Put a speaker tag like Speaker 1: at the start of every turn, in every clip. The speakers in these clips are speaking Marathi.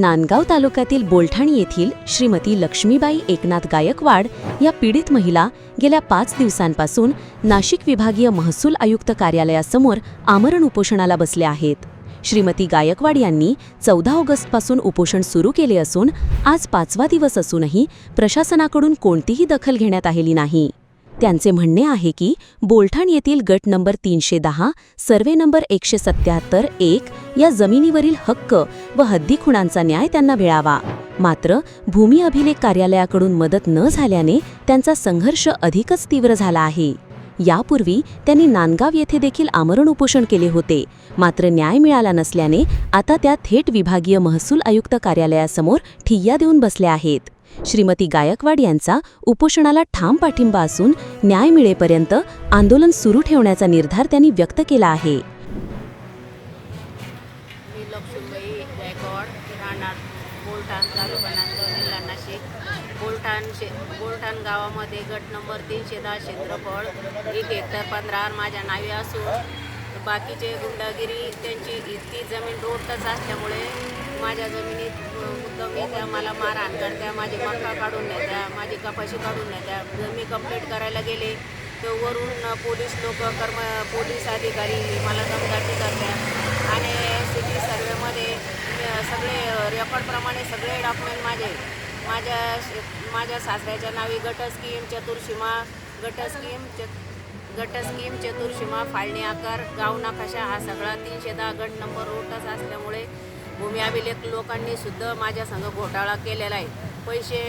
Speaker 1: नांदगाव तालुक्यातील बोलठाणी येथील श्रीमती लक्ष्मीबाई एकनाथ गायकवाड या पीडित महिला गेल्या पाच दिवसांपासून नाशिक विभागीय महसूल आयुक्त कार्यालयासमोर आमरण उपोषणाला बसल्या आहेत. श्रीमती गायकवाड यांनी चौदा ऑगस्टपासून उपोषण सुरू केले असून आज पाचवा दिवस असूनही प्रशासनाकडून कोणतीही दखल घेण्यात आलेली नाही. त्यांचे म्हणणे आहे की बोलठाण येथील गट नंबर तीनशे दहा सर्वे नंबर एकशे सत्याहत्तर एक या जमिनीवरील हक्क व हद्दी खुणांचा न्याय त्यांना मिळावा. मात्र भूमी अभिलेख कार्यालयाकडून मदत न झाल्याने त्यांचा संघर्ष अधिकच तीव्र झाला आहे. यापूर्वी त्यांनी नांदगाव येथे देखील आमरण उपोषण केले होते. मात्र न्याय मिळाला नसल्याने आता त्या थेट विभागीय महसूल आयुक्त कार्यालयासमोर ठिय्या देऊन बसल्या आहेत. श्रीमती गायकवाड यांचा उपोषणाला ठाम पाठिंबा असून न्याय मिळेपर्यंत आंदोलन सुरू ठेवण्याचा निर्धार त्यांनी व्यक्त केला आहे.
Speaker 2: मी लक्ष्मीबाई गायकवाड राहणार बोलठाण तालुका नांदगाव जिल्हा बोलठाण शे बोलठाण गावामध्ये गट नंबर तीनशे दहा क्षेत्रफळ एक हेक्टर पंधरा माझ्या नावे असून बाकीचे गुंडागिरी त्यांची ती जमीन रोडच असल्यामुळे माझ्या जमिनीत मुद्दम येत्या मला मारहाण करत्या माझी मक्का काढून नेत्या माझी कपाशी काढून नेत्या जर मी कंप्लेंट करायला गेले तर वरून पोलीस लोक कर्म पोलीस अधिकारी मला दमदाटी करत्या आणि सिटी सर्वेमध्ये सगळे रेकॉर्डप्रमाणे सगळे डॉक्युमेंट माझे. माझ्या माझ्या सासऱ्याच्या नावे गट स्कीम चतुर्सीमा गट स्कीम च गट स्कीम चतुर्सीमा फाळणी आकार गाव नकाशा हा सगळा तीनशे दहा गट नंबर रोटच असल्यामुळे भूमी अभिलेख लोकांनी सुद्धा माझ्या संघ घोटाळा केलेला आहे. पैसे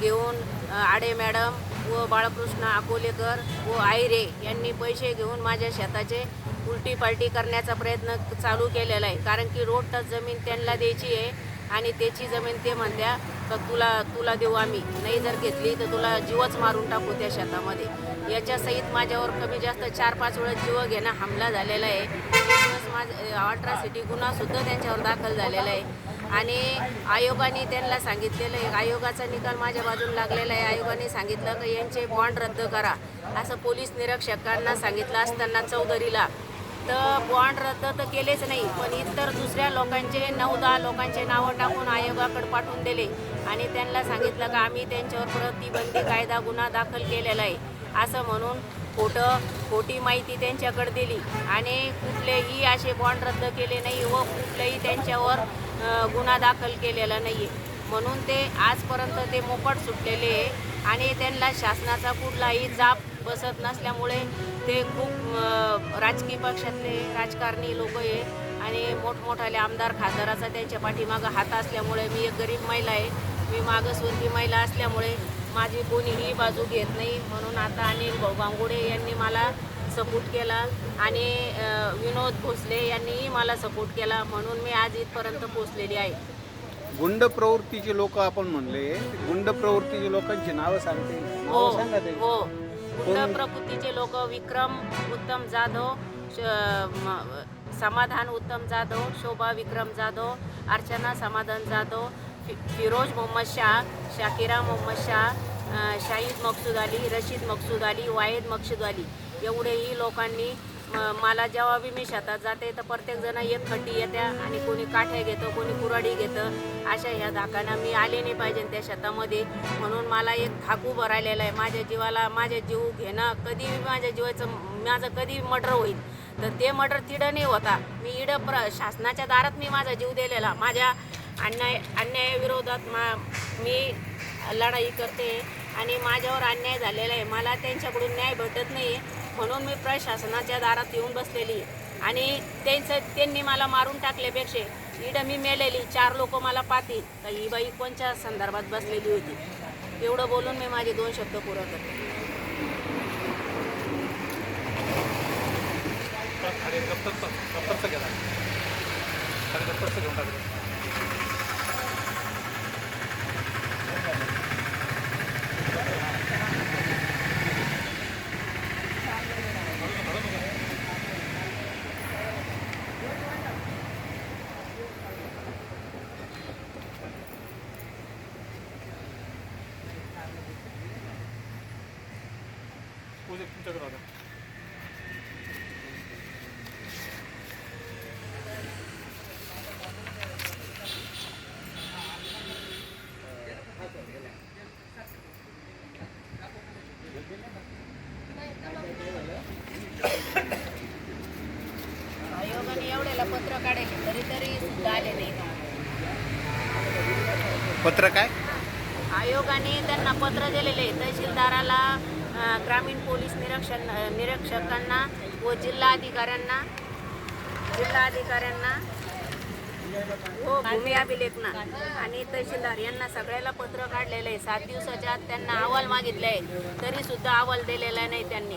Speaker 2: घेऊन आडे मॅडम व बाळकृष्ण अकोलेकर व आयरे यांनी पैसे घेऊन माझ्या शेताचे उलटी पालटी करण्याचा प्रयत्न चालू केलेला आहे. कारण की रोड टच जमीन त्यांना द्यायची आहे. आणि त्याची जमीन ते म्हणल्या का तुला तुला देऊ आम्ही. नाही जर घेतली तर तुला जीवच मारून टाकू त्या शेतामध्ये. याच्या सहित माझ्यावर कमी जास्त चार पाच वेळा जीव घेणं हमला झालेला आहे. प्लस माझ अठरासिटी गुन्हासुद्धा त्यांच्यावर दाखल झालेला आहे. आणि आयोगाने त्यांना सांगितलेलं आहे आयोगाचा निकाल माझ्या बाजूला लागलेला आहे. आयोगाने सांगितलं की यांचे बॉन्ड रद्द करा. असं पोलीस निरीक्षकांना सांगितलं असताना चौधरीला तर बॉन्ड रद्द तर केलेच नाही पण इतर दुसऱ्या लोकांचे नऊ दहा लोकांचे नावं टाकून आयोगाकडे पाठवून दिले. आणि त्यांना सांगितलं का आम्ही त्यांच्यावर प्रतिबंधी कायदा गुन्हा दाखल केलेला आहे. असं म्हणून खोटं खोटी माहिती त्यांच्याकडे दिली. आणि कुठलेही असे बॉन्ड रद्द केले नाही व कुठलेही त्यांच्यावर गुन्हा दाखल केलेला नाही आहे म्हणून ते आजपर्यंत ते मोकट सुटलेले आहे. आणि त्यांना शासनाचा कुठलाही जाप बसत नसल्यामुळे ते खूप राजकीय पक्षातले राजकारणी लोक आहे आणि मोठमोठाले आमदार खासदाराचा त्यांच्या पाठीमागं हात असल्यामुळे मी एक गरीब महिला आहे. मी मागासवर्गीय महिला असल्यामुळे माझी कोणीही बाजू घेत नाही. म्हणून आता अनिल भाऊ गांगुडे यांनी मला सपोर्ट केला आणि विनोद भोसले यांनीही मला सपोर्ट केला. म्हणून मी आज इथपर्यंत पोचलेली आहे.
Speaker 3: गुंड प्रवृत्तीचे लोक आपण म्हणले. गुंड प्रवृत्तीचे लोकांची नावं सांगते.
Speaker 2: हो हो. गुंड प्रकृतीचे लोक विक्रम उत्तम जाधव श- समाधान उत्तम जाधव शोभा विक्रम जाधव अर्चना समाधान जाधव फि- फिरोज मोहम्मद शाह शाकिरा मोहम्मद शाह शाहीद शाहिद मकसूद अली रशीद मकसूद अली वाहिद मकसूद अली. एवढेही लोकांनी मला जेव्हा बी मी शेतात जाते तर प्रत्येकजण एक खड्डी येत्या आणि कोणी काठ्या घेतं कोणी कुराडी घेतं. अशा ह्या धाकांना मी आले नाही पाहिजे त्या शेतामध्ये. म्हणून मला एक धाक उभं राहिलेला आहे. माझ्या जीवाला माझे जीव घेणं कधी माझ्या जीवाचं माझं कधी मर्डर होईल. तर ते मर्डर तिडं नाही होता. मी इडं प्र शासनाच्या दारात मी माझा जीव दिलेला. माझ्या अन्याय अन्यायाविरोधात मा मी लढाई करते आणि माझ्यावर अन्याय झालेला आहे. मला त्यांच्याकडून न्याय भेटत नाही म्हणून मी प्रशासनाच्या दारात येऊन बसलेली. आणि त्यांचं त्यांनी मला मारून टाकल्यापेक्षा इडं मी मेलेली चार लोक मला पाहतील तर ही बाई कोणच्या संदर्भात बसलेली होती? एवढं बोलून मी माझे दोन शब्द पुरं करते.
Speaker 4: घेऊन टाकले प्रोजेक्ट तुमच्याकडे आता आयोगाने
Speaker 2: एवढ्याला पत्र तरी तरी सुद्धा आले नाही.
Speaker 3: पत्र काय?
Speaker 2: आयोगाने त्यांना पत्र दिलेले तहसीलदाराला ग्रामीण पोलीस निरीक्षण निरीक्षकांना व जिल्हा अधिकाऱ्यांना जिल्हा हो भूमी अभिलेखना आणि तहसीलदार यांना सगळ्याला पत्र काढलेलं आहे. सात दिवसाच्या आत त्यांना अहवाल मागितला आहे. तरीसुद्धा अहवाल दिलेला नाही त्यांनी.